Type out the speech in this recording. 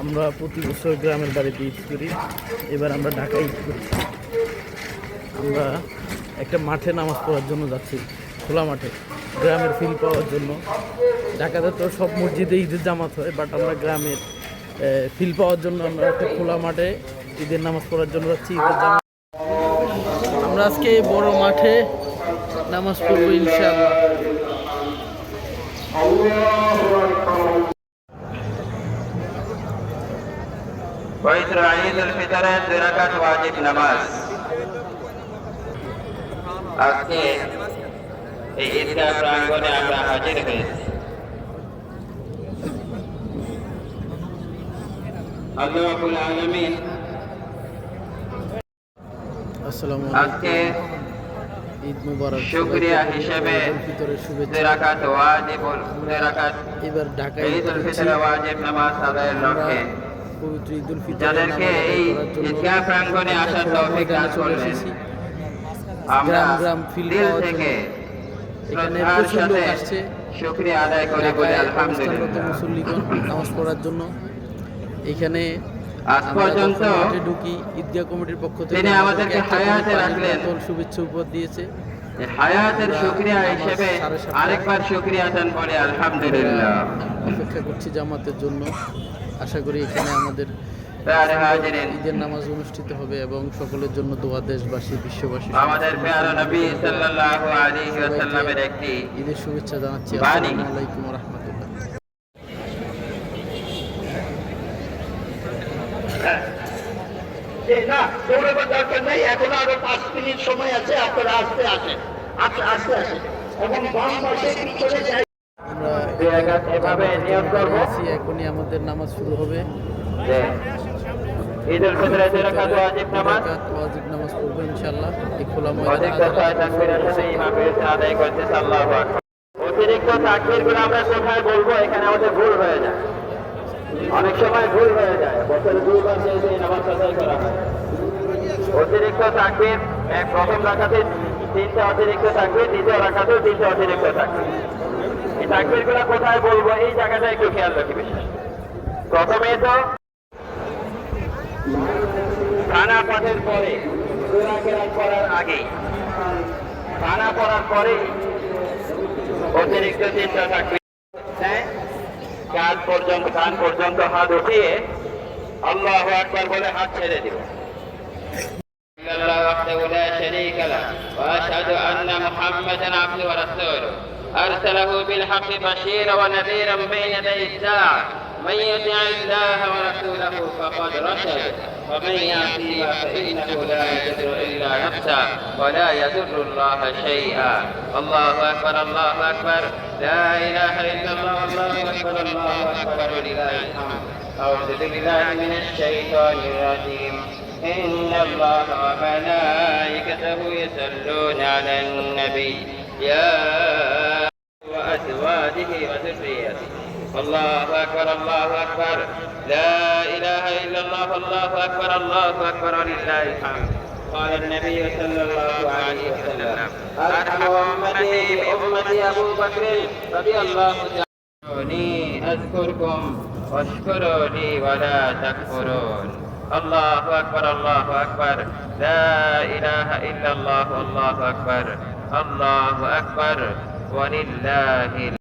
আমরা প্রতি বছর গ্রামের বাড়িতে ঈদ করি। এবার আমরা ঢাকায় ঈদ করছি। আমরা একটা মাঠে নামাজ পড়ার জন্য যাচ্ছি। খোলা মাঠে গ্রামের ফিল পাওয়ার জন্য। ঢাকাতে তো সব মসজিদে ঈদের জামাত হয় বাট আমরা গ্রামের ফিল পাওয়ার জন্য আমরা একটা খোলা মাঠে ঈদের নামাজ পড়ার জন্য যাচ্ছি, ঈদের জামাত। আমরা আজকে বড় মাঠে নামাজ পড়ব ইনশাআল্লাহ। আজকে এই ঈদগাহ প্রাঙ্গণে আমরা হাজির হয়েছি আল্লাহ রাব্বুল আজকে ঈদ মুবারক শুকরিয়া হিসেবে ভিতরে শুভেচ্ছা। রাকাত ওয়াজিব রাকাত এবার ঢাকায় ঈদ উল ফিতর ওয়াজিব নামাজ আদায়ের লক্ষ্যে। পবিত্র ঈদ উল ফিতর যাদেরকে এই ঈদগাহ প্রাঙ্গণে আসার তৌফিক দান করলেন আমরা দিল থেকে এখানে প্রচুর লোক আসছে। শুকরিয়া আদায় করে বলে আলহামদুলিল্লাহ। মুসল্লিগণ নামাজ পড়ার জন্য। এখানে আজ পর্যন্ত ঢুকি ঈদগাহ কমিটির পক্ষ থেকে তিনি আমাদেরকে হায়াতে রাখলেন। শুভেচ্ছা উপহার দিয়েছে। হায়াতের শুকরিয়া হিসেবে আরেকবার শুকরিয়া আলহামদুলিল্লাহ। অপেক্ষা করছি জামাতের জন্য। আশা করি এখানে আমাদের ঈদের নামাজ অনুষ্ঠিত হবে এবং সকলের জন্য দোয়া দেশবাসী বিশ্ববাসী আমাদের প্যারা নবী সাল্লাল্লাহু আলাইহি ওয়াসাল্লামের একটি ঈদের শুভেচ্ছা জানাচ্ছি। আসসালামু আলাইকুম রহমতুল্লাহ যে না দৌড়াবার দরকার নেই এখনও আরও পাঁচ মিনিট সময় আছে আপনারা আসতে আসেন। আচ্ছা আসতে আসেন। এবং বাম পাশে পিছনে আমরা এভাবে করব। এখনই আমাদের নামাজ শুরু হবে। যে ফিতরের দুই রাকাত ওয়াজিব নামাজ? ওয়াজিব নামাজ পড়ব ইনশাআল্লাহ। এই খোলা ময়দানে দশায় তাকবীরের সাথে ইমাম বিরুদ্ধে আদায় করতেছে আল্লাহু আকবার অতিরিক্ত তাকবীরগুলো আমরা কোথায় বলব? এখানে আমাদের ভুল হয়ে যায়। অনেক সময় ভুল হয়ে যায়। বছরে দুইবার যে যে নামাজ আদায় করা হয়। অতিরিক্ত তাকবীর এক প্রথম রাখাতে তিনটে অতিরিক্ত তাকবীর দ্বিতীয় রাখাতেও তিনটে অতিরিক্ত তাকবীর। এই তাকবীরগুলো কোথায় বলব? এই জায়গাটা একটু খেয়াল রাখি বিশেষ। প্রথমে তো খানা পাঠের পরে সূরা কেরাত পড়ার আগেই খানা পড়ার পরেই অতিরিক্ত চিন্তা থাকবে হ্যাঁ কান পর্যন্ত কান পর্যন্ত হাত উঠিয়ে আল্লাহ আকবার বলে হাত ছেড়ে দিব الله وحده لا شريك له واشهد ان محمدا عبده ورسوله ارسله بالحق بشيرا ونذيرا بين يدي الساعه من يطع الله ورسوله فقد رشد. ومن يعصيها فإنه لا يضر إلا نفسه ولا يضر الله شيئا. الله أكبر الله أكبر. لا إله إلا الله الله أكبر الله أكبر. ولله الحمد. أعوذ بالله من الشيطان الرجيم. إن الله وملائكته يصلون على النبي. يا الله أكبر الله أكبر. لا إله إلا الله الله أكبر الله أكبر ولله الحمد. قال النبي صلى الله عليه وسلم أرحم أمتي بأمتي أبو بكر رضي الله تعالى أذكركم واشكروا لي ولا تكفرون. الله أكبر الله أكبر. لا إله إلا الله الله أكبر. الله أكبر. ولله